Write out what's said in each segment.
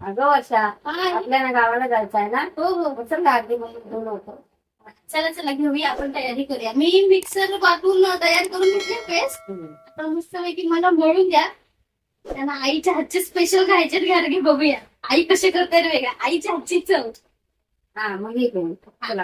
अगं वर्षा. आपल्याला गावाला जायचं आहे ना? हो हो. चल ना अगदी म्हणून दोन होतो. चला चला घेऊया. आपण तयारी करूया. मी मिक्सर वाटून तयार करून घेतले पेस्ट आता मस्त पैकी मला मळून द्या. त्यांना आईच्या हातचे स्पेशल खायचे घरगे बघूया. आई कसे करते रे वेगळ्या आईच्या हातची चव. हा मग हे चला.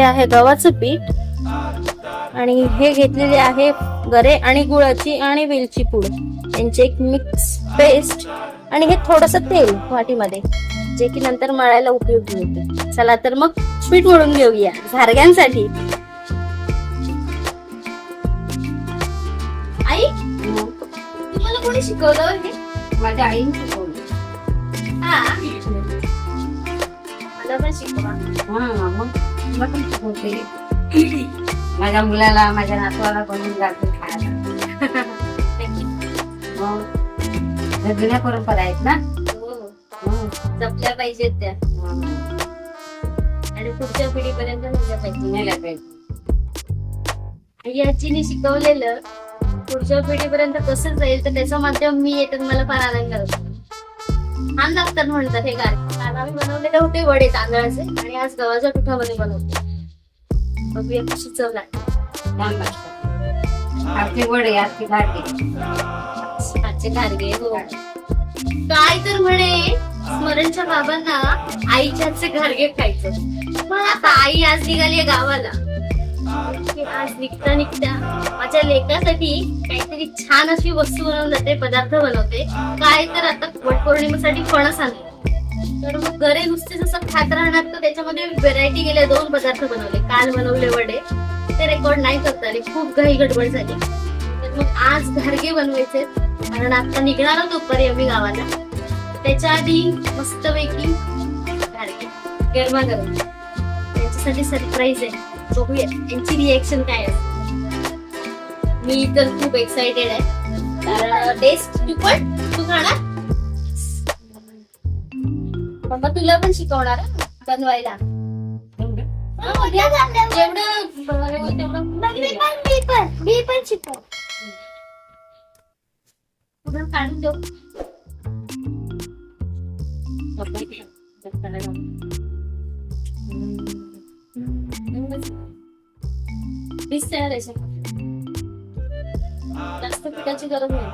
हे आहे गव्हाचं पीठ. आणि हे घेतलेले आहे गरे आणि गुळाची आणि वेलची पूड. यांची एक मिक्स पेस्ट आणि हे थोडस तेल वाटीमध्ये जे की नंतर मळायला उपयोगी होते. चला तर मग पीठ मळून घेऊया झारग्यांसाठी. आई तुम्हाला कोणी शिकवलं हे माझ्या आईने शिकवलं. मला पण शिकवा. हा मग? तुला माझ्या मुलाला माझ्या नातवाला बनवून जाते खायला. मग? जुन्या परंपरा आहेत ना? हो, हो. जपल्या पाहिजेत त्या. आणि पुढच्या पिढीपर्यंत म्हणजे नेल्या पाहिजे नेल्या पाहिजे. आई आजीने शिकवलेलं पुढच्या पिढीपर्यंत कसं जाईल तर त्याचं माध्यम मी येतात मला फार आनंद होतो. छान लागतात म्हणतात हे गाणे. काल आम्ही बनवलेले होते वडे तांदळाचे आणि आज गव्हाच्या पिठामध्ये बनवते. बघूया कशी चव लागते. वडे आजचे घाटे आजचे हो. काय तर म्हणे स्मरणच्या बाबांना आईच्या घारगे खायचं. पण आता आई आज निघाली गावाला. आज निघता निघता माझ्या लेकासाठी काहीतरी छान अशी वस्तू बनवून जाते पदार्थ बनवते. काय तर आता वटपौर्णिमेसाठी फणस आणले. तर मग घरे नुसते जसं खात राहणार तर त्याच्यामध्ये व्हेरायटी गेल्या दोन पदार्थ बनवले. काल बनवले वडे ते रेकॉर्ड नाही करता आले. खूप घाई गडबड झाली. तर मग आज घारगे बनवायचे कारण आता निघणार दुपारी आम्ही गावाला. त्याच्या आधी मस्तपैकी घारगे गरमागरम. त्याच्यासाठी सरप्राईज आहे. बघूया. यांची रिएक्शन काय असते मी तर खूप एक्साइटेड आहे. कारण टेस्ट तू पण? तू खाणार? मम्मा तुला पण शिकवणार बनवायला. हं, जेवढं तेवढं मी पण शिकव. काढून देऊ वीस तयार आहे. जास्त पिठाची गरज नाही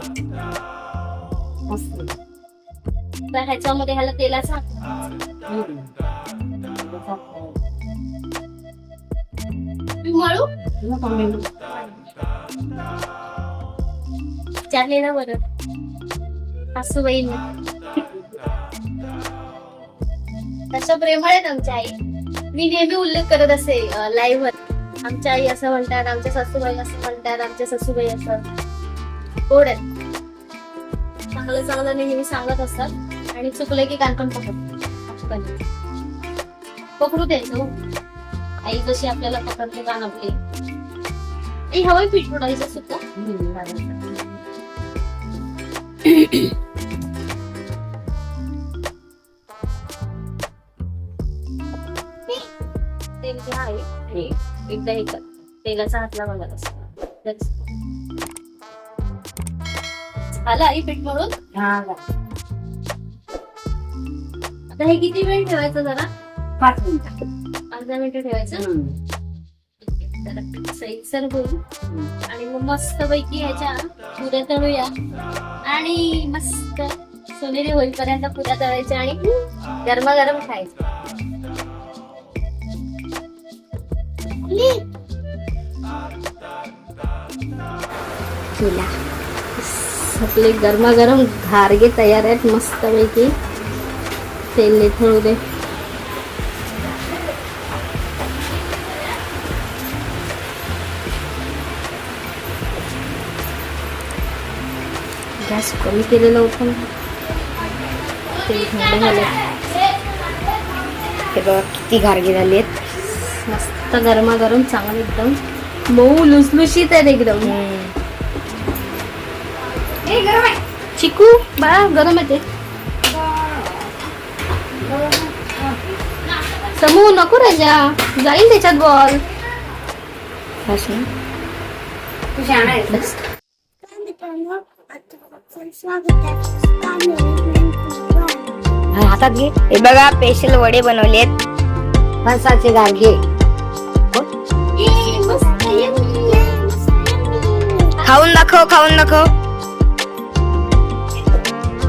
तर ह्याच्यामध्ये ह्याला तेलाचा. मळू मेनू. चाललेलं बरं सासूबाईंनी तशा प्रेमळ आहेत आमच्या आई मी नेहमी उल्लेख करत असे लाईव्ह वर आमच्या आई असं म्हणतात आमच्या सासूबाई असं म्हणतात आमच्या सासूबाई असं. गोड आहेत. चांगलं चांगलं नेहमी सांगत असतात. आणि चुकलं की कानपण पकड पकडू द्यायचं हो. आई जशी आपल्याला पकडते कान आपली. आई हवाई पीठ पडायचं सुद्धा तेल जे आहे आणि एकदा हे कर तेलाचा हात लावा जरासा. That's- झालं आई पीठ हा, जा. आता हे किती वेळ ठेवायचं जरा? पाच मिनिटं. दहा मिनिटं ठेवायचं? होईल. आणि मग मस्त पैकी ह्याच्या पुऱ्या तळूया. आणि मस्त सोनेरी होईपर्यंत पुऱ्या तळायच्या आणि गरमागरम खायचं. केला आपले गरमागरम घारगे तयार आहेत मस्त पैकी तेल निथळू दे. गॅस कमी केलेलं होतं ना. तेल थंड झालं हे बघा किती घारगे झाले आहेत मस्त गरमागरम चांगलं एकदम. मऊ लुसलुशीत आहेत एकदम. गरम आहे. चिकू बाळा गरम येते समू नको राजा. जाईल त्याच्यात बॉल. हातात घे. हे बघा स्पेशल वडे बनवलेत. फणसाचे गारगे. खाऊन दाखव खाऊन दाखव.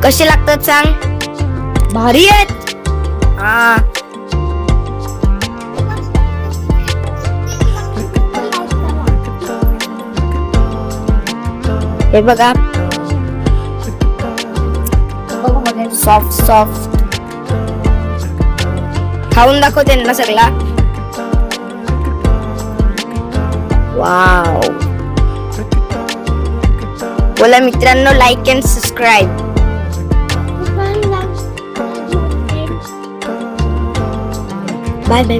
कसे लागतात सांग. भारी आहेत. हा. हे बघा. सॉफ्ट सॉफ्ट खाऊन दाखव त्यांना सगळा. वाव बोला मित्रांनो like and subscribe bye bye